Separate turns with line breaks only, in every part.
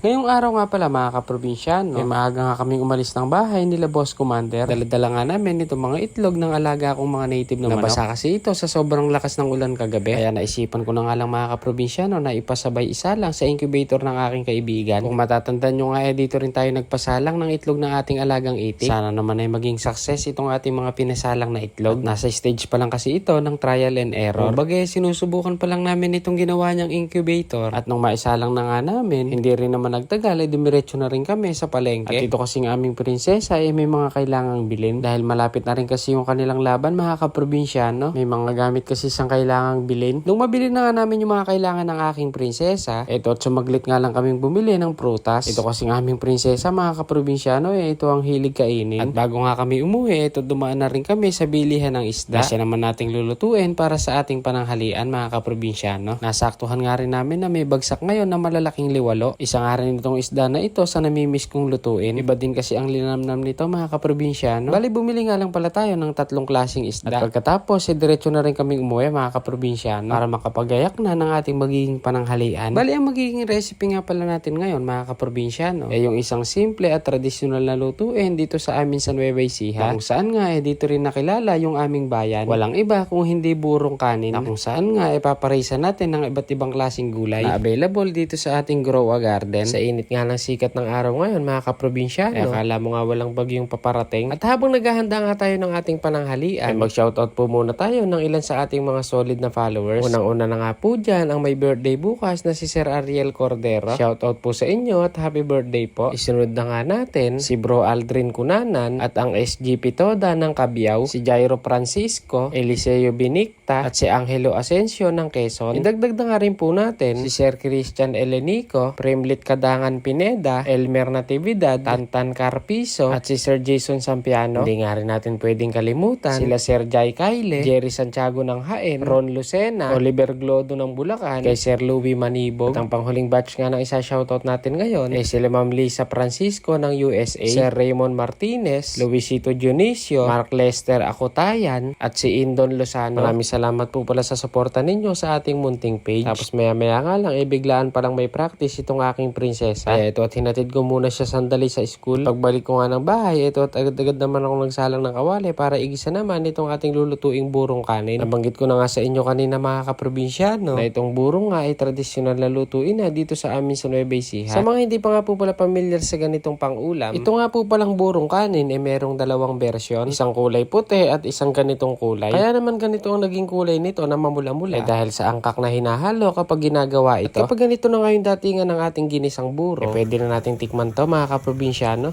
Ngayong araw nga pala mga kaprobinsyano, may maaga nga kaming umalis ng bahay nila Boss Commander. Daladala nga namin itong mga itlog ng alaga kong mga native na manok. Nabasa kasi ito sa sobrang lakas ng ulan kagabi. Kaya naisipan ko na nga lang mga kaprobinsyano na ipasabay isa lang sa incubator ng aking kaibigan. Kung matatandaan nyo nga eh dito rin tayo nagpasalang ng itlog ng ating alagang itik. Sana naman ay maging success itong ating mga pinasalang na itlog. Nasa stage pa lang kasi ito ng trial and error. Kumbaga eh, sinusubukan pa lang namin itong ginawa niyang incubator. At nung maisalang na nga namin, hindi rin naman nagtagal ay dumiretso na rin kami sa palengke. At ito kasing aming prinsesa ay may mga kailangang bilhin. Dahil malapit na rin kasi yung kanilang laban mga kaprobinsyano. May mga gamit kasi siyang kailangang bilhin. Nung mabili na nga namin yung mga kailangan ng aking prinsesa, eto at sumaglit nga lang kaming bumili ng prutas. Ito kasing aming prinsesa mga kaprobinsyano eh, ito ang hilig kainin. At bago nga kami umuwi, ito dumaan na rin kami sa bilihan ng isda. Kasi naman nating lulutuin para sa ating pananghalian mga kaprobinsyano. Nasaktuhan nga rin namin na may bagsak ngayon na malalaking liwalo. Isa rin itong isda na ito sa namimiss kong lutuin. Iba din kasi ang linamnam nito mga kaprobinsyano. Bali bumili nga lang pala tayo ng tatlong klaseng isda. At pagkatapos, eh, diretso na rin kaming umuwi mga kaprobinsyano para makapagayak na ng ating magiging pananghalian. Bali ang magiging recipe nga pala natin ngayon mga kaprobinsyano. Eh yung isang simple at tradisyonal na lutuin dito sa amin sa Nueva Ecija. Kung saan nga eh dito rin nakilala yung aming bayan. Walang iba kung hindi burong kanin. Na kung saan nga eh paparisa natin ng iba't ibang klaseng gulay na available dito sa ating grow a garden. Sa init nga ng sikat ng araw ngayon mga kaprobinsyano. Eh akala mo nga walang bagyong paparating. At habang naghahanda nga tayo ng ating pananghalian, eh, mag-shoutout po muna tayo ng ilan sa ating mga solid na followers. Unang-una na nga po dyan ang may birthday bukas na si Sir Ariel Cordero. Shoutout po sa inyo at happy birthday po. Isunod na nga natin si Bro Aldrin Kunanan at ang SGP Toda ng Cabiao, si Jairo Francisco, Eliseo Binicta at si Angelo Asensio ng Quezon. Idagdag na nga rin po natin si Sir Christian Elenico, Primlit Kadangan Pineda, Elmer Natividad, Tantan Carpizo at si Sir Jason Sampiano. Hindi nga rin natin pwedeng kalimutan sila Sir Jai Kyle, Jerry Santiago ng Haen, Ron Lucena, Oliver Glodo ng Bulacan, kay Sir Louie Manibog. At ang panghuling batch nga ng isa shoutout natin ngayon ay sila Ma'am Lisa Francisco ng USA, Sir Raymond Martinez, Luisito Dionisio, Mark Lester Akotayan at si Indon Lozano. Maraming salamat po pala sa suporta ninyo sa ating munting page. Tapos maya maya nga lang, eh biglaan palang may practice itong aking prinsesa. Kaya ito at hinatid ko muna siya sandali sa school. Pagbalik ko nga ng bahay, ito at agad-agad naman ako nagsalang ng kawali para igisa naman itong ating lulutuing burong kanin. Nabanggit ko na nga sa inyo kanina mga kaprobinsyano na itong burong nga ay tradisyonal na lutuin na dito sa amin sa Nueva Ecija. Sa mga hindi pa nga po pala familiar sa ganitong pang-ulam, ito nga po palang burong kanin ay merong dalawang version. Isang kulay puti at isang ganitong kulay. Kaya naman ganito ang naging kulay nito na mamula-mula. Eh dahil sa angkak na hinahalo kapag ginagawa ito. At kapag ganito na nga yung datingan ng ating ginisang buro, eh pwede na nating tikman to mga kaprobinsyano.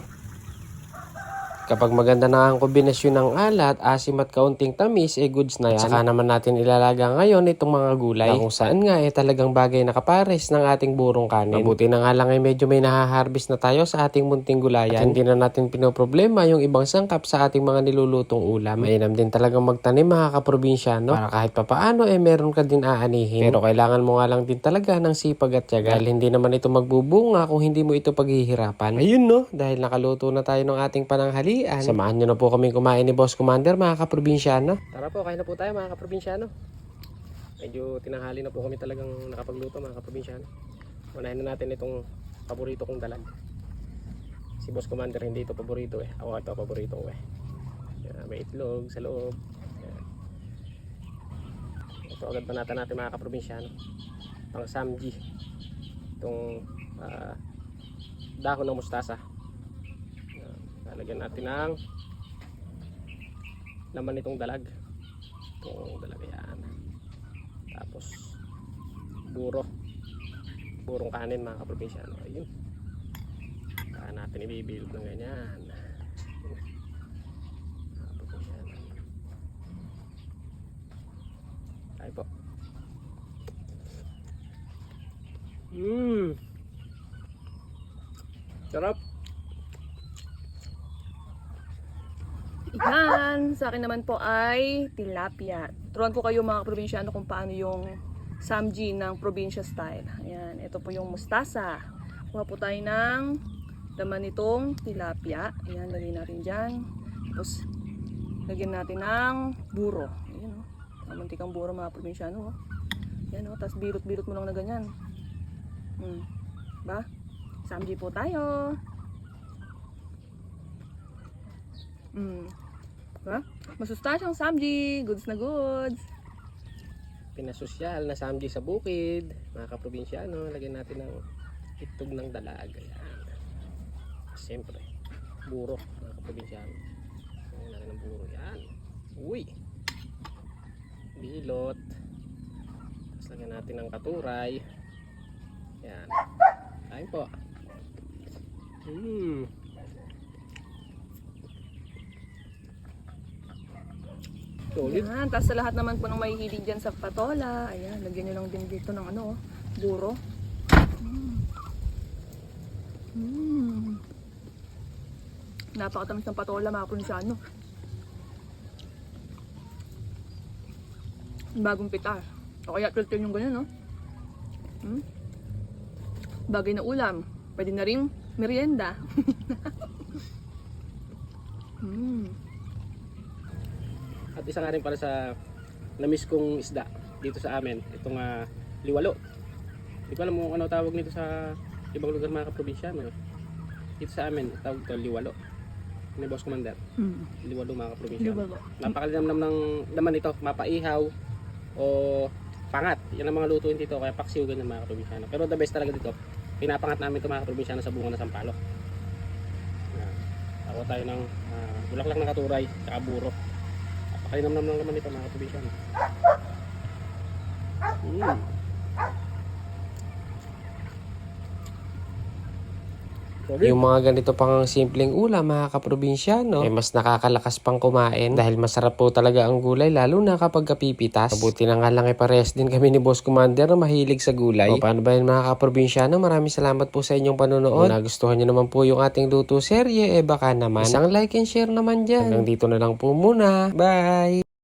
Kapag maganda na ang kombinasyon ng alat, asim at kaunting tamis, eh goods na yan. Saka naman natin ilalaga ngayon itong mga gulay. Na kung saan nga eh talagang bagay na kapares ng ating burong kanin. Mabuti na nga lang ay medyo may nahaharvest na tayo sa ating munting gulayan. At hindi na natin pinoproblema yung ibang sangkap sa ating mga nilulutong ulam. Mainam din talagang magtanim mga kaprobinsyano. Para kahit papaano eh meron ka din aanihin. Pero kailangan mo nga lang din talaga ng sipag at tiyaga. Dahil hindi naman ito magbubunga kung hindi mo ito paghihirapan. Ayun no, dahil nakaluto na tayo ng ating pananghalian. Samahan nyo na po kami kumain ni Boss Commander mga kaprobinsyano. Tara po, kain na po tayo mga kaprobinsyano. Medyo tinanghali na po kami talagang nakapagluto mga kaprobinsyano. Unahin na natin itong paborito kong dalag. Si Boss Commander hindi ito paborito eh. Ako ito paborito ko eh. May itlog sa loob. Ito agad banata natin mga kaprobinsyano. Pang samji. Itong ah, dahon ng mustasa. Yan. Lalagyan natin ng laman nitong dalag. Itong dalag yan. Tapos buro. Burong kanin mga kaprobinsyano. Ayun. Saka natin ibibilog ng ganyan. Tayo po. Mmm. Sarap.
Yan, sa akin naman po ay tilapia. Turuan ko kayo mga probinsyano kung paano yung samji ng probinsya style. Ayan, ito po yung mustasa. Kuha po tayo ng laman nitong tilapia. Ayan, lagyan natin dyan. Tapos, lagyan natin ng buro. Ayan o. Oh. Mantikang buro mga probinsyano. Oh. Ayan o, oh. tapos bilot-bilot mo lang na ganyan. Hmm. Ba? Samji po tayo. Mm. Diba? Masustansyang samji. Goods na goods.
pinasosyal na samji sa bukid, mga kaprobinsyano, lagyan natin ng itlog ng dalaga. Yan. Siyempre, buro, mga kaprobinsyano. Lagyan natin ng buro. Yan. Uy! Bilot. Tapos lagyan natin ng katuray. Yan. Kain po. Hmm. Solid.
Ayan. Tapos sa lahat naman po ng may hilig dyan sa patola. Ayan. Lagyan nyo lang din dito ng ano, buro. Mm. Mm. Napakatamis ng patola mga probinsyano. Bagong pitar. O kaya filter yung ganyan, no? Hmm? Bagay na ulam. Pwede na rin merienda. hmm.
At isa nga rin para sa namiss kong isda dito sa amin, itong ah, liwalo. Hindi ko alam kung ano tawag nito sa ibang lugar mga kaprobinsyano. Dito sa amin, tawag ito liwalo. Ni Boss Commander,
Mm.
liwalo mga kaprobinsyano.
Liwalo.
Napakalinam ng naman ito, mapaihaw o pangat. Yan ang mga lutuin dito, kaya paksiw ganyan mga kaprobinsyano. Pero the best talaga dito, pinapangat namin ito mga kaprobinsyano sa bunga ng sampalok. Ako tayo ng ah, bulaklak ng katuray, saka buro. Napakalinam ng naman ito mga kaprobinsyano. Mm.
Yung mga ganito pang simpleng ulam, mga kaprobinsyano, eh mas nakakalakas pang kumain dahil masarap po talaga ang gulay, lalo na kapag kapipitas. Mabuti na nga lang ipares din kami ni Boss Commander na mahilig sa gulay. O paano ba yun mga kaprobinsyano? Maraming salamat po sa inyong panonood. Kung nagustuhan nyo naman po yung ating luto serye, eh baka naman isang like and share naman dyan. Hanggang dito na lang po muna. Bye!